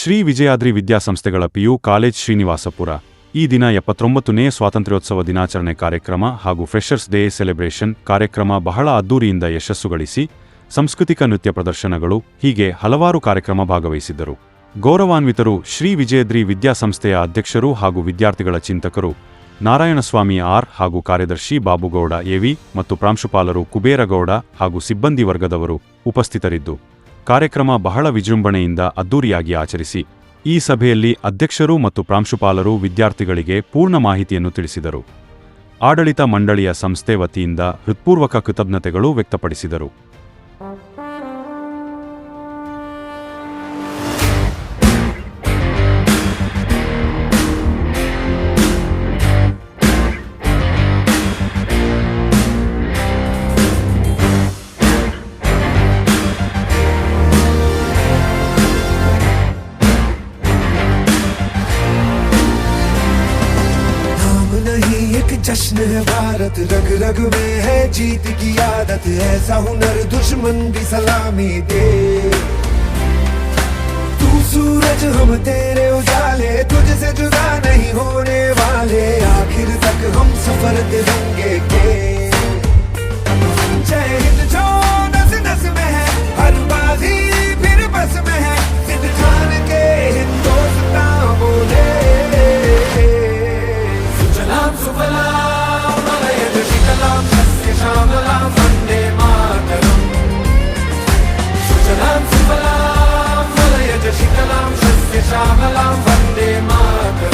ಶ್ರೀ ವಿಜಯಾದ್ರಿ ವಿದ್ಯಾಸಂಸ್ಥೆಗಳ PU college Srinivaspur. ಈ ದಿನ ಎಪ್ಪತ್ತೊಂಬತ್ತನೇ ಸ್ವಾತಂತ್ರ್ಯೋತ್ಸವ ದಿನಾಚರಣೆ ಕಾರ್ಯಕ್ರಮ ಹಾಗೂ ಫ್ರೆಷರ್ಸ್ ಡೇ ಸೆಲೆಬ್ರೇಷನ್ ಕಾರ್ಯಕ್ರಮ ಬಹಳ ಅದ್ದೂರಿಯಿಂದ ಯಶಸ್ಸು ಗಳಿಸಿ ಸಾಂಸ್ಕೃತಿಕ ನೃತ್ಯ ಪ್ರದರ್ಶನಗಳು ಹೀಗೆ ಹಲವಾರು ಕಾರ್ಯಕ್ರಮ ಭಾಗವಹಿಸಿದ್ದರು. ಗೌರವಾನ್ವಿತರು ಶ್ರೀ ವಿಜಯದ್ರಿ ವಿದ್ಯಾಸಂಸ್ಥೆಯ ಅಧ್ಯಕ್ಷರು ಹಾಗೂ ವಿದ್ಯಾರ್ಥಿಗಳ ಚಿಂತಕರು ನಾರಾಯಣಸ್ವಾಮಿ ಆರ್ ಹಾಗೂ ಕಾರ್ಯದರ್ಶಿ ಬಾಬುಗೌಡ ಎವಿ ಮತ್ತು ಪ್ರಾಂಶುಪಾಲರು ಕುಬೇರಗೌಡ ಹಾಗೂ ಸಿಬ್ಬಂದಿ ವರ್ಗದವರು ಉಪಸ್ಥಿತರಿದ್ದು ಕಾರ್ಯಕ್ರಮ ಬಹಳ ವಿಜೃಂಭಣೆಯಿಂದ ಅದ್ದೂರಿಯಾಗಿ ಆಚರಿಸಿ, ಈ ಸಭೆಯಲ್ಲಿ ಅಧ್ಯಕ್ಷರು ಮತ್ತು ಪ್ರಾಂಶುಪಾಲರು ವಿದ್ಯಾರ್ಥಿಗಳಿಗೆ ಪೂರ್ಣ ಮಾಹಿತಿಯನ್ನು ತಿಳಿಸಿದರು. ಆಡಳಿತ ಮಂಡಳಿಯ ಸಂಸ್ಥೆ ವತಿಯಿಂದ ಹೃತ್ಪೂರ್ವಕ ಕೃತಜ್ಞತೆಗಳು ವ್ಯಕ್ತಪಡಿಸಿದರು. भारत रग रग में है, जीत की आदत ऐसा हुनर दुश्मन भी सलामी दे। तू सूरज, हम तेरे उजाले, तुझसे जुदा नहीं होने वाले। आखिर तक हम सफ़र तिरंगे के சாகலாம் வந்தே மாதரம்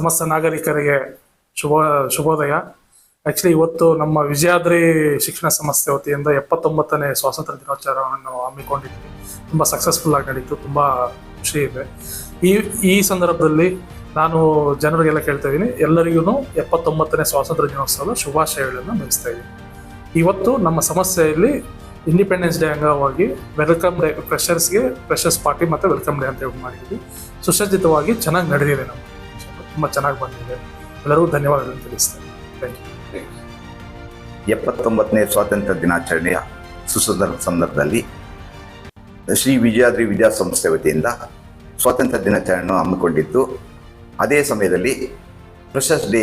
ಸಮಸ್ತ ನಾಗರಿಕರಿಗೆ ಶುಭ, ಶುಭೋದಯ. ಆಕ್ಚುಲಿ ಇವತ್ತು ನಮ್ಮ ವಿಜಯಾದ್ರಿ ಶಿಕ್ಷಣ ಸಂಸ್ಥೆ ವತಿಯಿಂದ ಎಪ್ಪತ್ತೊಂಬತ್ತನೇ ಸ್ವಾತಂತ್ರ್ಯ ದಿನಾಚರಣೆಯನ್ನು ನಾವು ಹಮ್ಮಿಕೊಂಡಿದ್ವಿ. ತುಂಬ ಸಕ್ಸಸ್ಫುಲ್ ಆಗಿ ನಡೀತು, ತುಂಬ ಖುಷಿ ಇದೆ. ಈ ಈ ಸಂದರ್ಭದಲ್ಲಿ ನಾನು ಜನರಿಗೆಲ್ಲ ಕೇಳ್ತಾ ಇದ್ದೀನಿ ಎಲ್ಲರಿಗೂ ಎಪ್ಪತ್ತೊಂಬತ್ತನೇ ಸ್ವಾತಂತ್ರ್ಯ ದಿನೋತ್ಸವದ ಶುಭಾಶಯಗಳನ್ನು ಮುಗಿಸ್ತಾ ಇದ್ದೀನಿ. ಇವತ್ತು ನಮ್ಮ ಸಮಸ್ಯೆಯಲ್ಲಿ ಇಂಡಿಪೆಂಡೆನ್ಸ್ ಡೇ ಅಂಗವಾಗಿ ವೆಲ್ಕಮ್ ಡೇ ಫ್ರೆಷರ್ಸ್ಗೆ ಫ್ರೆಷರ್ಸ್ ಪಾರ್ಟಿ ಮತ್ತು ವೆಲ್ಕಮ್ ಡೇ ಅಂತ ಹೇಳಿ ಮಾಡಿದ್ವಿ ಸುಸಜ್ಜಿತವಾಗಿ ಚೆನ್ನಾಗಿ ನಡೆದಿದೆ ನಮ್ಮ ತುಂಬ ಚೆನ್ನಾಗಿ ಬಂದಿದೆ. ಎಲ್ಲರಿಗೂ ಧನ್ಯವಾದಗಳನ್ನು ತಿಳಿಸ್ತೇನೆ. ಥ್ಯಾಂಕ್ ಯು ಎಪ್ಪತ್ತೊಂಬತ್ತನೇ ಸ್ವಾತಂತ್ರ್ಯ ದಿನಾಚರಣೆಯ ಸುಸಂದರ್ಭ ಸಂದರ್ಭದಲ್ಲಿ ಶ್ರೀ ವಿಜಯಾದ್ರಿ ವಿದ್ಯಾಸಂಸ್ಥೆ ವತಿಯಿಂದ ಸ್ವಾತಂತ್ರ್ಯ ದಿನಾಚರಣೆಯನ್ನು ಹಮ್ಮಿಕೊಂಡಿದ್ದು, ಅದೇ ಸಮಯದಲ್ಲಿ ಫ್ರೆಷರ್ಸ್ ಡೇ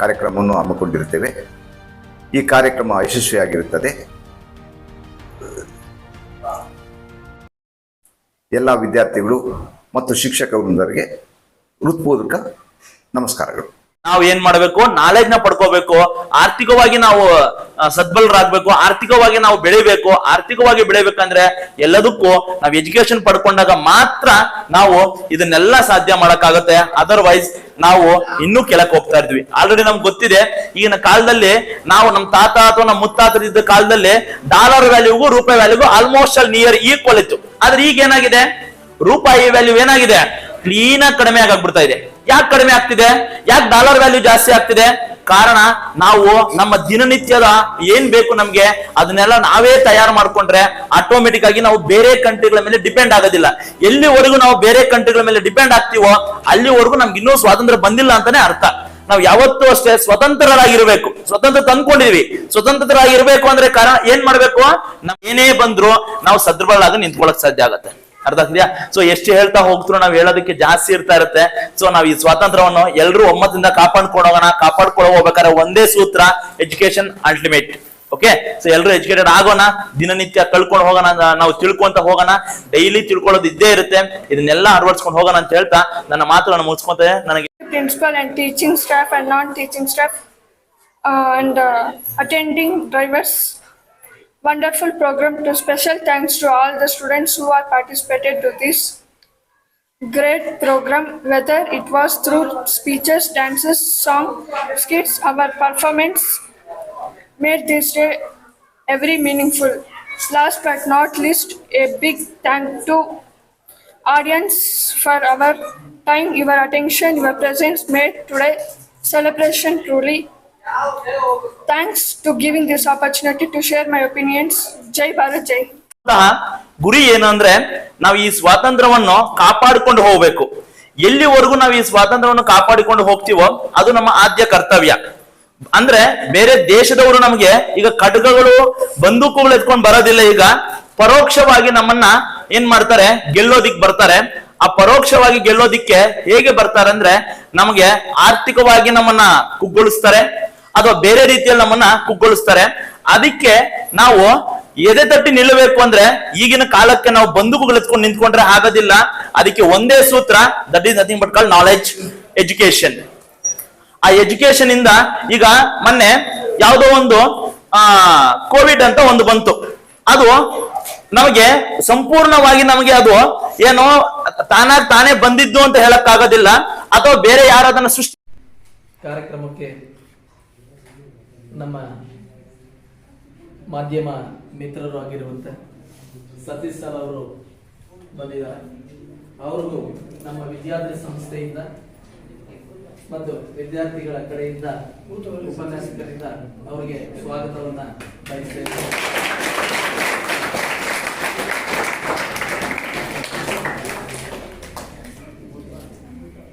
ಕಾರ್ಯಕ್ರಮವನ್ನು ಹಮ್ಮಿಕೊಂಡಿರುತ್ತೇವೆ. ಈ ಕಾರ್ಯಕ್ರಮ ಯಶಸ್ವಿಯಾಗಿರುತ್ತದೆ. ಎಲ್ಲ ವಿದ್ಯಾರ್ಥಿಗಳು ಮತ್ತು ಶಿಕ್ಷಕ ವೃಂದರಿಗೆ ಹೃತ್ಪೂರ್ವಕ ನಮಸ್ಕಾರಗಳು. ನಾವು ಏನ್ ಮಾಡ್ಬೇಕು? ನಾಲೆಜ್ನ ಪಡ್ಕೋಬೇಕು. ಆರ್ಥಿಕವಾಗಿ ನಾವು ಸದ್ಬಲರಾಗಬೇಕು. ಆರ್ಥಿಕವಾಗಿ ನಾವು ಬೆಳಿಬೇಕು. ಆರ್ಥಿಕವಾಗಿ ಬೆಳಿಬೇಕಂದ್ರೆ ಎಲ್ಲದಕ್ಕೂ ನಾವು ಎಜುಕೇಶನ್ ಪಡ್ಕೊಂಡಾಗ ಮಾತ್ರ ನಾವು ಇದನ್ನೆಲ್ಲ ಸಾಧ್ಯ ಮಾಡಕ್ಕಾಗತ್ತೆ. ಅದರ್ವೈಸ್ ನಾವು ಇನ್ನೂ ಕೆಳಕ್ ಹೋಗ್ತಾ ಇದ್ವಿ. ಆಲ್ರೆಡಿ ನಮ್ಗೆ ಗೊತ್ತಿದೆ, ಈಗಿನ ಕಾಲದಲ್ಲಿ ನಾವು ನಮ್ಮ ತಾತ ಅಥವಾ ನಮ್ಮ ಮುತ್ತಾತರಿದ್ದ ಕಾಲದಲ್ಲಿ ಡಾಲರ್ ವ್ಯಾಲ್ಯೂಗೂ ರೂಪಾಯಿ ವ್ಯಾಲ್ಯೂಗೂ ಆಲ್ಮೋಸ್ಟ್ ಅಲ್ಲಿ ನಿಯರ್ ಈಕ್ವಲ್ ಇತ್ತು. ಆದ್ರೆ ಈಗ ಏನಾಗಿದೆ? ರೂಪಾಯಿ ವ್ಯಾಲ್ಯೂ ಏನಾಗಿದೆ? ಕ್ಲೀನ್ ಆಗಿ ಕಡಿಮೆ ಆಗ್ಬಿಡ್ತಾ ಇದೆ. ಯಾಕೆ ಕಡಿಮೆ ಆಗ್ತಿದೆ? ಯಾಕೆ ಡಾಲರ್ ವ್ಯಾಲ್ಯೂ ಜಾಸ್ತಿ ಆಗ್ತಿದೆ? ಕಾರಣ ನಾವು ನಮ್ಮ ದಿನನಿತ್ಯದ ಏನ್ ಬೇಕು ನಮ್ಗೆ ಅದನ್ನೆಲ್ಲ ನಾವೇ ತಯಾರು ಮಾಡ್ಕೊಂಡ್ರೆ ಆಟೋಮೆಟಿಕ್ ಆಗಿ ನಾವು ಬೇರೆ ಕಂಟ್ರಿಗಳ ಮೇಲೆ ಡಿಪೆಂಡ್ ಆಗೋದಿಲ್ಲ. ಎಲ್ಲಿವರೆಗೂ ನಾವು ಬೇರೆ ಕಂಟ್ರಿಗಳ ಮೇಲೆ ಡಿಪೆಂಡ್ ಆಗ್ತೀವೋ ಅಲ್ಲಿವರೆಗೂ ನಮ್ಗೆ ಇನ್ನೂ ಸ್ವಾತಂತ್ರ್ಯ ಬಂದಿಲ್ಲ ಅಂತಾನೆ ಅರ್ಥ. ನಾವು ಯಾವತ್ತೂ ಅಷ್ಟೇ ಸ್ವತಂತ್ರರಾಗಿರ್ಬೇಕು. ಸ್ವತಂತ್ರ ತಂದ್ಕೊಂಡಿದೀವಿ. ಸ್ವತಂತ್ರರಾಗಿರ್ಬೇಕು ಅಂದ್ರೆ ಕಾರಣ ಏನ್ ಮಾಡ್ಬೇಕು? ನಾವ್ ಏನೇ ಬಂದ್ರು ನಾವು ಸದೃಢಳಾಗಿ ನಿಂತ್ಕೊಳಕ್ ಸಾಧ್ಯ ಆಗತ್ತೆ. ಅರ್ಥ ಆಗ್ತಿದ್ಯಾ ಸೊ ಎಷ್ಟು ಹೇಳ್ತಾ ಹೋಗ್ತಾರೋ ನಾವ್ ಹೇಳೋದಕ್ಕೆ ಜಾಸ್ತಿ ಇರ್ತಾ ಇರುತ್ತೆ. ಸೊ ನಾವ್ ಈ ಸ್ವಾತಂತ್ರ್ಯವನ್ನು ಎಲ್ಲರೂ ಕಾಪಾಡ್ಕೊಂಡು ಹೋಗೋಣ. ಕಾಪಾಡ್ಕೊಂಡು ಹೋಗ್ಬೇಕಾದ್ರೆ ಒಂದೇ ಸೂತ್ರ ಎಜುಕೇಶನ್ ಅಲ್ಟಿಮೇಟ್ ಓಕೆ ಸೊ ಎಲ್ಲರೂ ಎಜುಕೇಟೆಡ್ ಆಗೋಣ. ದಿನನಿತ್ಯ ಕಳ್ಕೊಂಡು ಹೋಗೋಣ ನಾವು ತಿಳ್ಕೊಂತ ಹೋಗೋಣ. ಡೈಲಿ ತಿಳ್ಕೊಳ್ಳೋದು ಇದ್ದೇ ಇರುತ್ತೆ. ಇದನ್ನೆಲ್ಲ ಅಳವಡಿಸ್ಕೊಂಡು ಹೋಗೋಣ ಅಂತ ಹೇಳ್ತಾ ನನ್ನ ಮಾತು ನಾನು ಮುಗಿಸ್ಕೊಂತೇನೆ ನನಗೆ principal and teaching staff and non teaching staff and attending drivers. Wonderful program to special thanks to all the students who are participated to this great program, whether it was through speeches, dances, song, skits, our performance made this day every meaningful. Last but not least, a big thank to audience for our time, your attention, your presence made today celebration truly. Thanks to giving this opportunity to share my opinions Jai Bharat ಜೈ ಗುರಿ ಏನು ಅಂದ್ರೆ ನಾವು ಈ ಸ್ವಾತಂತ್ರ್ಯವನ್ನು ಕಾಪಾಡಿಕೊಂಡು ಹೋಗ್ಬೇಕು. ಎಲ್ಲಿವರೆಗೂ ನಾವು ಈ ಸ್ವಾತಂತ್ರ್ಯವನ್ನು ಕಾಪಾಡಿಕೊಂಡು ಹೋಗ್ತೀವೋ ಅದು ನಮ್ಮ ಆದ್ಯ ಕರ್ತವ್ಯ. ಅಂದ್ರೆ ಬೇರೆ ದೇಶದವರು ನಮಗೆ ಈಗ ಖಡ್ಗಗಳು, ಬಂದೂಕುಗಳು ಎತ್ಕೊಂಡು ಬರೋದಿಲ್ಲ ಈಗ. ಪರೋಕ್ಷವಾಗಿ ನಮ್ಮನ್ನ ಏನ್ ಮಾಡ್ತಾರೆ? ಗೆಲ್ಲೋದಿಕ್ ಬರ್ತಾರೆ. ಆ ಪರೋಕ್ಷವಾಗಿ ಗೆಲ್ಲೋದಿಕ್ಕೆ ಹೇಗೆ ಬರ್ತಾರೆ ಅಂದ್ರೆ ನಮಗೆ ಆರ್ಥಿಕವಾಗಿ ನಮ್ಮನ್ನ ಕುಗ್ಗೊಳಿಸ್ತಾರೆ. ಅಥವಾ ಬೇರೆ ರೀತಿಯಲ್ಲಿ ನಮ್ಮನ್ನ ಕುಗ್ಗೊಳಿಸ್ತಾರೆ. ಅದಕ್ಕೆ ನಾವು ಎದೆ ತಟ್ಟಿ ನಿಲ್ಲಬೇಕು ಅಂದ್ರೆ ಈಗಿನ ಕಾಲಕ್ಕೆ ನಾವು ಬಂದೂಕುಗಳು ಎತ್ಕೊಂಡು ನಿಂತ್ಕೊಂಡ್ರೆ ಆಗೋದಿಲ್ಲ. ಅದಕ್ಕೆ ಒಂದೇ ಸೂತ್ರ that is nothing but call knowledge education ಆ ಎಜುಕೇಶನ್ ಇಂದ ಈಗ ಮೊನ್ನೆ ಯಾವುದೋ ಒಂದು, ಆ ಕೋವಿಡ್ ಅಂತ ಒಂದು ಬಂತು. ಅದು ನಮಗೆ ಸಂಪೂರ್ಣವಾಗಿ ನಮಗೆ ಅದು ಏನು ತಾನಾಗ್ ತಾನೇ ಬಂದಿದ್ದು ಅಂತ ಹೇಳಕ್ ಆಗೋದಿಲ್ಲ ಅಥವಾ ಬೇರೆ ಯಾರು ಅದನ್ನ ಸೃಷ್ಟಿ ಕಾರ್ಯಕ್ರಮಕ್ಕೆ ನಮ್ಮ ಮಾಧ್ಯಮ ಮಿತ್ರರು ಆಗಿರುವಂತೆ ಸತೀಶ್ ಸರ್ ಅವರು ಬಂದಿದ್ದಾರೆ. ಅವ್ರಿಗೂ ನಮ್ಮ ವಿದ್ಯಾರ್ಥಿ ಸಂಸ್ಥೆಯಿಂದ ಮತ್ತು ವಿದ್ಯಾರ್ಥಿಗಳ ಕಡೆಯಿಂದ ಉಪನ್ಯಾಸಕರಿಂದ ಅವರಿಗೆ ಸ್ವಾಗತವನ್ನು ಬಯಸ್ತೇನೆ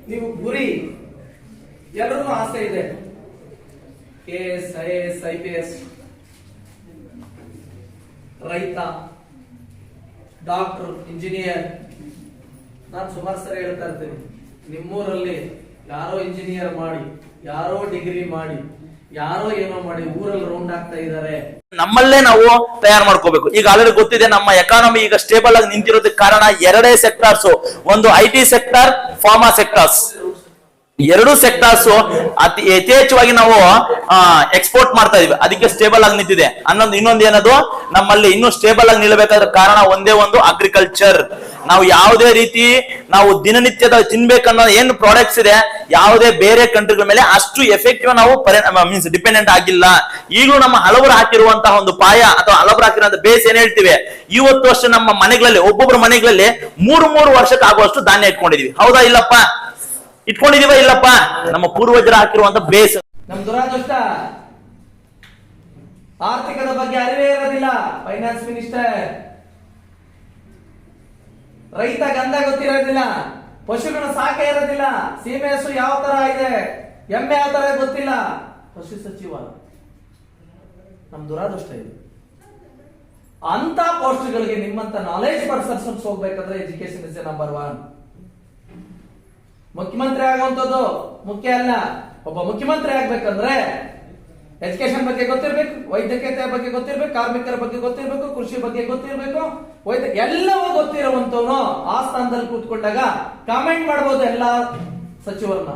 ನೀವು ಗುರಿ ಎಲ್ಲರಿಗೂ ಆಸೆ ಇದೆ K S I P S ರೈತ, ಡಾಕ್ಟರ್, ಇಂಜಿನಿಯರ್. ನಾನು ಸುಮಾರು ಸರಿ ಹೇಳ್ತಾ ಇರ್ತೀನಿ. ನಿಮ್ಮೂರಲ್ಲಿ ಯಾರೋ ಇಂಜಿನಿಯರ್ ಮಾಡಿ, ಯಾರೋ ಡಿಗ್ರಿ ಮಾಡಿ, ಯಾರೋ ಏನೋ ಮಾಡಿ ಊರಲ್ಲಿ ರೌಂಡ್ ಆಗ್ತಾ ಇದ್ದಾರೆ ನಮ್ಮಲ್ಲೇ ನಾವು ತಯಾರು ಮಾಡ್ಕೋಬೇಕು. ಈಗ ಆಲ್ರೆಡಿ ಗೊತ್ತಿದೆ ನಮ್ಮ ಎಕಾನಮಿ ಈಗ ಸ್ಟೇಬಲ್ ಆಗಿ ನಿಂತಿರೋದಕ್ಕೆ ಕಾರಣ ಎರಡೇ ಸೆಕ್ಟರ್ಸ್ ಒಂದು ಐ ಸೆಕ್ಟಾರ್ ಫಾರ್ಮಾ ಸೆಕ್ಟಾರ್ಸ್ ಎರಡು ಸೆಕ್ಟರ್ಸ್ ಅತಿ ಯಥೇಚ್ಛವಾಗಿ ನಾವು ಎಕ್ಸ್ಪೋರ್ಟ್ ಮಾಡ್ತಾ ಇದೀವಿ. ಅದಕ್ಕೆ ಸ್ಟೇಬಲ್ ಆಗಿ ನಿಂತಿದೆ. ಅನ್ನೊಂದು, ಇನ್ನೊಂದು ಏನದು? ನಮ್ಮಲ್ಲಿ ಇನ್ನೂ ಸ್ಟೇಬಲ್ ಆಗಿ ನಿಲ್ಲಬೇಕಾದ ಕಾರಣ ಒಂದೇ ಒಂದು ಅಗ್ರಿಕಲ್ಚರ್ ನಾವು ಯಾವುದೇ ರೀತಿ ನಾವು ದಿನನಿತ್ಯದ ತಿನ್ಬೇಕನ್ನೋ ಏನು ಪ್ರಾಡಕ್ಟ್ಸ್ ಇದೆ, ಯಾವುದೇ ಬೇರೆ ಕಂಟ್ರಿಗಳ ಮೇಲೆ ಅಷ್ಟು ಎಫೆಕ್ಟಿವ್ ನಾವು ಮೀನ್ಸ್ ಡಿಪೆಂಡೆಂಟ್ ಆಗಿಲ್ಲ. ಈಗಲೂ ನಮ್ಮ ಹಲವರು ಹಾಕಿರುವಂತಹ ಒಂದು ಪಾಯ ಅಥವಾ ಹಲವರು ಹಾಕಿರುವಂತಹ ಬೇಸ್ ಏನ್ ಹೇಳ್ತೀವಿ? ಇವತ್ತು ವರ್ಷ ನಮ್ಮ ಮನೆಗಳಲ್ಲಿ ಒಬ್ಬೊಬ್ಬರ ಮನೆಗಳಲ್ಲಿ ಮೂರು ಮೂರು ವರ್ಷಕ್ಕೆ ಆಗುವಷ್ಟು ಧಾನ್ಯ ಇಟ್ಕೊಂಡಿದೀವಿ. ಹೌದಾ, ಇಲ್ಲಪ್ಪ? ಇಟ್ಕೊಂಡಿದೀವ ಇಲ್ಲಪ್ಪ? ನಮ್ಮ ಪೂರ್ವಜರ ಹಾಕಿರುವಂತ ಬೇಸ್. ನಮ್ ದುರಾದೃಷ್ಟ, ಆರ್ಥಿಕದ ಬಗ್ಗೆ ಅರಿವೇ ಇರೋದಿಲ್ಲ ಫೈನಾನ್ಸ್ ಮಿನಿಸ್ಟರ್ ರೈತ ಗಂಧ ಗೊತ್ತಿರೋದಿಲ್ಲ, ಪಶುಗಳ ಸಾಕೆ ಇರೋದಿಲ್ಲ, ಸೀಮೆ ಹಸು ಯಾವ ತರ ಇದೆ, ಎಮ್ಮೆ ಯಾವ ತರ ಗೊತ್ತಿಲ್ಲ. ಪಶು ಸಚಿವ, ನಮ್ ದುರಾದೃಷ್ಟ ಇದು. ಅಂತ ಪೋಸ್ಟ್ಗಳಿಗೆ ನಿಮ್ಮಂತ ನಾಲೆಜ್ ಪರ್ಸನ್ಸ್ ಹೋಗ್ಬೇಕಂದ್ರೆ ಎಜುಕೇಶನ್ ಇಸ್ ನಂಬರ್ ಒನ್ ಮುಖ್ಯಮಂತ್ರಿ ಆಗುವಂತದ್ದು ಮುಖ್ಯ ಅಲ್ಲ. ಒಬ್ಬ ಮುಖ್ಯಮಂತ್ರಿ ಆಗ್ಬೇಕಂದ್ರೆ ಎಜುಕೇಶನ್ ಬಗ್ಗೆ ಗೊತ್ತಿರ್ಬೇಕು ವೈದ್ಯಕೀಯತೆ ಬಗ್ಗೆ ಗೊತ್ತಿರ್ಬೇಕು ಕಾರ್ಮಿಕರ ಬಗ್ಗೆ ಗೊತ್ತಿರ್ಬೇಕು ಕೃಷಿ ಬಗ್ಗೆ ಗೊತ್ತಿರ್ಬೇಕು ವೈದ್ಯ ಎಲ್ಲವೂ ಗೊತ್ತಿರುವಂತವನು ಆ ಸ್ಥಾನದಲ್ಲಿ ಕೂತ್ಕೊಂಡಾಗ ಕಾಮೆಂಟ್ ಮಾಡಬಹುದು ಎಲ್ಲ ಸಚಿವರನ್ನ.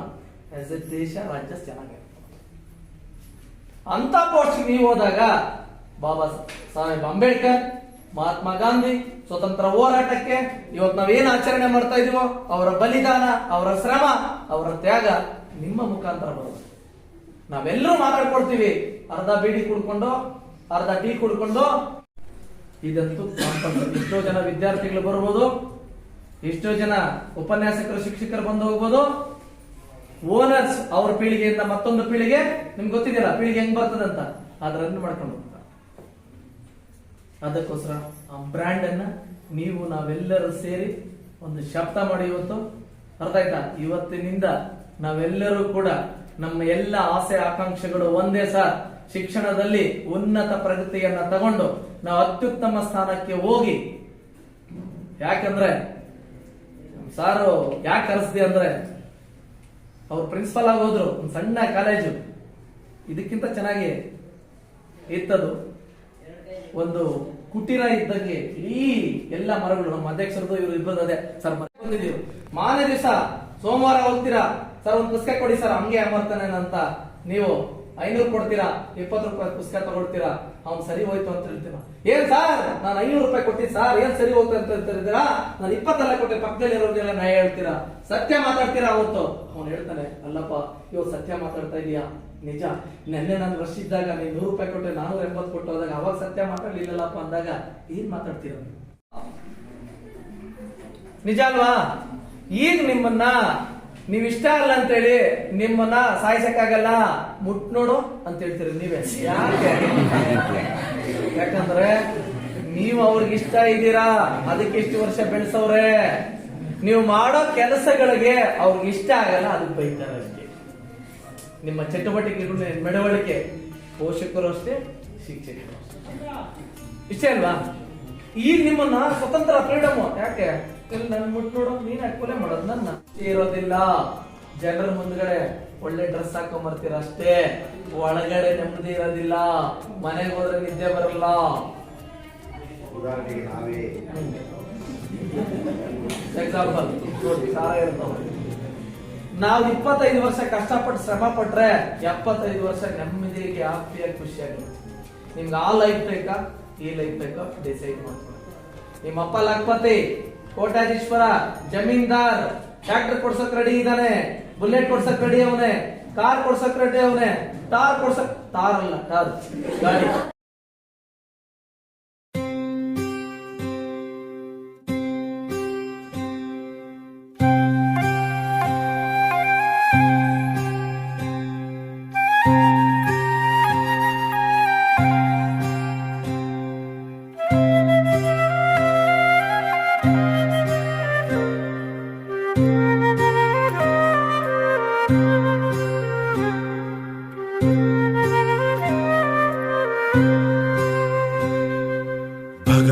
ದೇಶ ರಾಜ್ಯ ಚೆನ್ನಾಗಿ ಅಂತ ಪೋಸ್ಟ್ ನೀವು ಹೋದಾಗ ಬಾಬಾ ಸಾಹೇಬ್ ಅಂಬೇಡ್ಕರ್ ಮಹಾತ್ಮ ಗಾಂಧಿ ಸ್ವತಂತ್ರ ಹೋರಾಟಕ್ಕೆ ಇವತ್ತು ನಾವೇನು ಆಚರಣೆ ಮಾಡ್ತಾ ಇದೀವೋ, ಅವರ ಬಲಿದಾನ, ಅವರ ಶ್ರಮ, ಅವರ ತ್ಯಾಗ ನಿಮ್ಮ ಮುಖಾಂತರ ಬರುತ್ತೆ. ನಾವೆಲ್ಲರೂ ಮಾತಾಡ್ಕೊಳ್ತೀವಿ ಅರ್ಧ ಬೀಡಿ ಕುಡ್ಕೊಂಡು, ಅರ್ಧ ಟೀ ಕುಡ್ಕೊಂಡು. ಇದಂತೂ. ಎಷ್ಟೋ ಜನ ವಿದ್ಯಾರ್ಥಿಗಳು ಬರ್ಬೋದು. ಎಷ್ಟೋ ಜನ ಉಪನ್ಯಾಸಕರು, ಶಿಕ್ಷಕರು ಬಂದು ಹೋಗ್ಬೋದು. ಓನರ್ಸ್ ಅವ್ರ ಪೀಳಿಗೆಯಿಂದ ಮತ್ತೊಂದು ಪೀಳಿಗೆ, ನಿಮ್ಗೆ ಗೊತ್ತಿದೆಯಲ್ಲ, ಪೀಳಿಗೆ ಹೆಂಗ್ ಬರ್ತದಂತ. ಅದ್ರ ರನ್ ಮಾಡ್ಕೊಂಡು. ಅದಕ್ಕೋಸ್ಕರ ಆ ಬ್ರ್ಯಾಂಡ್ ಅನ್ನ ನೀವು ನಾವೆಲ್ಲರೂ ಸೇರಿ ಒಂದು ಶಬ್ದ ಮಾಡಿ ಇವತ್ತು. ಅರ್ಥ ಆಯ್ತಾ? ಇವತ್ತಿನಿಂದ ನಾವೆಲ್ಲರೂ ಕೂಡ ನಮ್ಮ ಎಲ್ಲ ಆಸೆ, ಆಕಾಂಕ್ಷೆಗಳು ಒಂದೇ ಸರ್. ಶಿಕ್ಷಣದಲ್ಲಿ ಉನ್ನತ ಪ್ರಗತಿಯನ್ನ ತಗೊಂಡು ನಾವು ಅತ್ಯುತ್ತಮ ಸ್ಥಾನಕ್ಕೆ ಹೋಗಿ. ಯಾಕಂದ್ರೆ ಸಾರು ಯಾಕೆ ಕರೆಸ್ದೆ ಅಂದ್ರೆ ಅವ್ರು ಪ್ರಿನ್ಸಿಪಲ್ ಆಗೋದ್ರು, ಒಂದು ಸಣ್ಣ ಕಾಲೇಜು. ಇದಕ್ಕಿಂತ ಚೆನ್ನಾಗಿ ಇತ್ತದು. ಒಂದು ಕುಟೀರ ಇದ್ದಂಗೆ ಇಡೀ ಎಲ್ಲ ಮರಗಳು, ನಮ್ಮ ಅಧ್ಯಕ್ಷರದ್ದು ಇವರು ಇಬ್ಬರದ್ದು ಅದೇ. ಸರ್ ಬಂದಿದ್ದೀವಿ. ಮಾನೇ ದಿವಸ ಸೋಮವಾರ ಹೋಗ್ತೀರಾ? ಸರ್, ಒಂದು ಪುಸ್ತಕ ಕೊಡಿ ಸರ್, ಹಂಗೆ ಅಮರ್ತಾನೆ ಅಂತ. ನೀವು ಐನೂರು ಕೊಡ್ತೀರಾ? ಇಪ್ಪತ್ತು ರೂಪಾಯಿ ಪುಸ್ತಕ ತಗೊಳ್ತೀರಾ? ಅವ್ನು ಸರಿ ಹೋಯ್ತು ಅಂತ ಹೇಳ್ತೀರಾ? ಏನ್ ಸರ್, ನಾನು ಐನೂರು ರೂಪಾಯಿ ಕೊಟ್ಟಿದ್ದೆ ಸರ್, ಏನ್ ಸರಿ ಹೋಗ್ತು ಅಂತ ಹೇಳ್ತಿದ್ದೀರಾ? ನಾನು ಇಪ್ಪತ್ತಲ್ಲ ಕೊಟ್ಟೆ, ಪಕ್ಕದಲ್ಲಿ ಇರೋದೆಲ್ಲ ನಾ ಹೇಳ್ತೀರಾ? ಸತ್ಯ ಮಾತಾಡ್ತೀರಾ ಅವತ್ತು? ಅವ್ನು ಹೇಳ್ತಾನೆ, ಅಲ್ಲಪ್ಪ ಇವತ್ತು ಸತ್ಯ ಮಾತಾಡ್ತಾ ಇದೀಯಾ? ನಿಜ. ನೆನ್ನೆ ನಾನು ರಶ್ ಇದ್ದಾಗ ನೀನ್ ನೂರು ರೂಪಾಯಿ ಕೊಟ್ಟೆ ನಾನೂರ ಎಂಬತ್ತು ಕೊಟ್ಟು ಹೋದಾಗ ಅವಾಗ ಸತ್ಯ ಮಾತಾಡ್ಲಿಲ್ಲಪ್ಪ ಅಂದಾಗ ಏನ್ ಮಾತಾಡ್ತೀರ? ನೀವು? ನಿಜ ಅಲ್ವಾ? ಈಗ ನಿಮ್ಮನ್ನ ನೀವ್ ಇಷ್ಟ ಅಲ್ಲ ಅಂತೇಳಿ ನಿಮ್ಮನ್ನ ಸಾಯಿಸಕ್ಕಾಗಲ್ಲ. ಮುಟ್ ನೋಡು ಅಂತ ಹೇಳ್ತೀರಿ ನೀವೇ. ಯಾಕೆ? ಯಾಕಂದ್ರೆ ನೀವು ಅವ್ರಿಗೆ ಇಷ್ಟ ಇದ್ದೀರಾ? ಅದಕ್ಕೆ ಇಷ್ಟು ವರ್ಷ ಬೆಳೆಸವ್ರೆ. ನೀವು ಮಾಡೋ ಕೆಲಸಗಳಿಗೆ ಅವ್ರಿಗೆ ಇಷ್ಟ ಆಗಲ್ಲ, ಅದಕ್ಕೆ ಬೈತಾರೆ ನಿಮ್ಮ ಚಟುವಟಿಕೆಗಳು ನಡವಳಿಕೆ. ಪೋಷಕರು ಅಷ್ಟೇ ಶಿಕ್ಷಕರು ವಿಷಯ ಇಷ್ಟೇ ಅಲ್ವಾ? ಈಗ ನಿಮ್ಮನ್ನ ಸ್ವತಂತ್ರ ಫ್ರೀಡಮ್ ಯಾಕೆ? ಇಲ್ಲಿ ನನ್ ಮುಟ್ ನೋಡು ನೀನ್ ಕೊಲೆ ಮಾಡೋದು? ನನ್ನ. ಇರೋದಿಲ್ಲ. ಜನರ ಮುಂದ್ಗಡೆ ಒಳ್ಳೆ ಡ್ರೆಸ್ ಹಾಕೊಂಡ್ ಅಷ್ಟೇ. ಒಳಗಡೆ ನೆಮ್ಮದಿ ಇರೋದಿಲ್ಲ. ಮನೆಗೆ ಹೋದ್ರೆ ನಿದ್ದೆ ಬರಲ್ಲ. ಎಕ್ಸಾಂಪಲ್ ನೋಡಿ ಸಾರ ಇರ್ತಾವೆ ನಾವು ಇಪ್ಪತ್ತೈದು ವರ್ಷ ಕಷ್ಟಪಟ್ಟು ಶ್ರಮ ಪಟ್ರೆ ಎಪ್ಪತ್ತೈದು ವರ್ಷ ನೆಮ್ಮದಿಗೆ ಹ್ಯಾಪಿಯಾಗಿ ಖುಷಿಯಾಗಿ ನಿಮ್ಗೆ ಆ ಲೈಫ್ ಬೇಕಾ? ಈ ಲೈಫ್ ಬೇಕಾ? ಡಿಸೈಡ್ ಮಾಡ್ಕೊಳ್ಳಿ ನಿಮ್ಮ ಅಪ್ಪ ಲಕ್ಪತಿ ಕೋಟ್ಯಾಧೀಶ್ವರ, ಜಮೀನ್ದಾರ್ ಟ್ರ್ಯಾಕ್ಟರ್ ಕೊಡ್ಸಕ್ ರೆಡಿ ಇದ್ದಾನೆ ಬುಲೆಟ್ ಕೊಡ್ಸಕ್ ರೆಡಿ ಅವನೇ ಕಾರ್ ಕೊಡ್ಸಕ್ ರೆಡಿ ಅವನೇ ಟಾರ್ ಕೊಡ್ಸಕ್ ಟಾರ್ ಅಲ್ಲ ಟಾರ್ ಗಾಡಿ.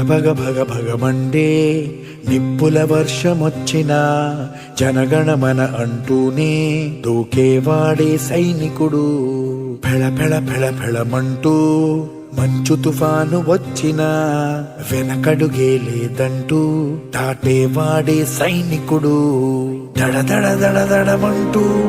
భగ భగ భగమండే నిప్పుల వర్షమొచ్చిన జనగణమన అంటూనే దూకేవాడే సైనికుడు. ఫెళ ఫెళ ఫెళ ఫెళమంటూ మంచు తుఫాను వచ్చిన వెనకడుగే లేదంటూ దాటేవాడే సైనికుడు. దడ దడ దడ దడమంటూ